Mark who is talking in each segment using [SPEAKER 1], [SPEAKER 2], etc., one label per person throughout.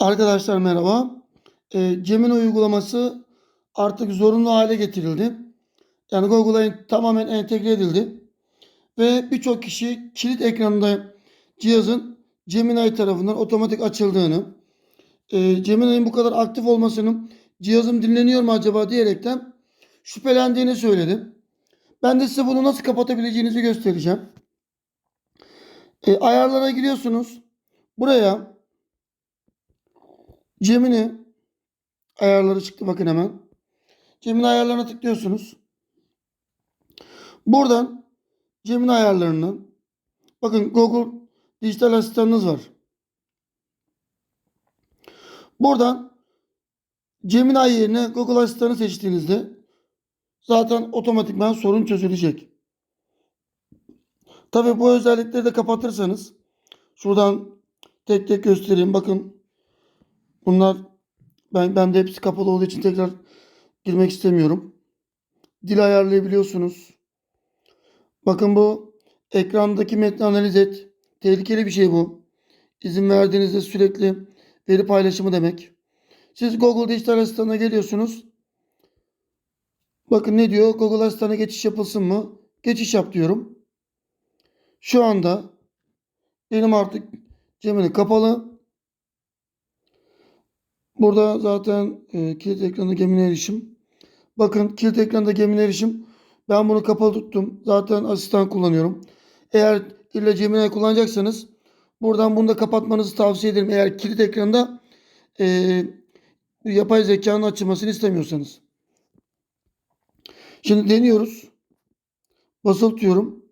[SPEAKER 1] Arkadaşlar merhaba. Eee, Gemini uygulaması artık zorunlu hale getirildi. Yani Google'a en- tamamen entegre edildi. Ve birçok kişi kilit ekranında cihazın Gemini tarafından otomatik açıldığını, eee Gemini'nin bu kadar aktif olmasının cihazım dinleniyor mu acaba diyerekten şüphelendiğini söyledi. Ben de size bunu nasıl kapatabileceğinizi göstereceğim. Eee, ayarlara giriyorsunuz. Buraya Gemini ayarları çıktı bakın hemen. Gemini ayarlarına tıklıyorsunuz. Buradan Gemini ayarlarından bakın Google dijital asistanınız var. Buradan Gemini yerine Google asistanı seçtiğinizde zaten otomatikman sorun çözülecek. Tabi bu özellikleri de kapatırsanız şuradan tek tek göstereyim. Bakın bunlar ben bende hepsi kapalı olduğu için tekrar girmek istemiyorum. Dil ayarlayabiliyorsunuz. Bakın bu ekrandaki metni analiz et. Tehlikeli bir şey bu. İzin verdiğinizde sürekli veri paylaşımı demek. Siz Google Dijital Asistan'a geliyorsunuz. Bakın ne diyor? Google Asistan'a geçiş yapılsın mı? Geçiş yap diyorum. Şu anda benim artık Gemini kapalı. Burada zaten e, kilit ekranda Gemini erişim. Bakın kilit ekranda Gemini erişim. Ben bunu kapalı tuttum. Zaten asistan kullanıyorum. Eğer illa Gemini kullanacaksanız buradan bunu da kapatmanızı tavsiye ederim. Eğer kilit ekranda e, yapay zekanın açılmasını istemiyorsanız. Şimdi deniyoruz. Basılı tutuyorum.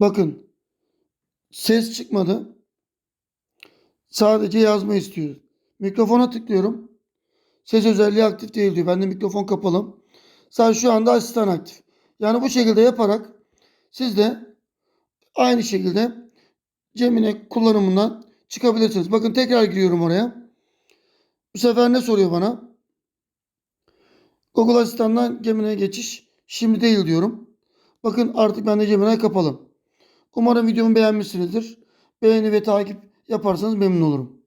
[SPEAKER 1] Bakın ses çıkmadı. Sadece yazma istiyor. Mikrofona tıklıyorum. Ses özelliği aktif değil diyor. Bende mikrofon kapalı. Sadece şu anda asistan aktif. Yani bu şekilde yaparak siz de aynı şekilde Gemini kullanımından çıkabilirsiniz. Bakın tekrar giriyorum oraya. Bu sefer ne soruyor bana? Google Asistan'dan Gemini'ye geçiş şimdi değil diyorum. Bakın artık bende Gemini kapalı. Umarım videomu beğenmişsinizdir. Beğeni ve takip yaparsanız memnun olurum.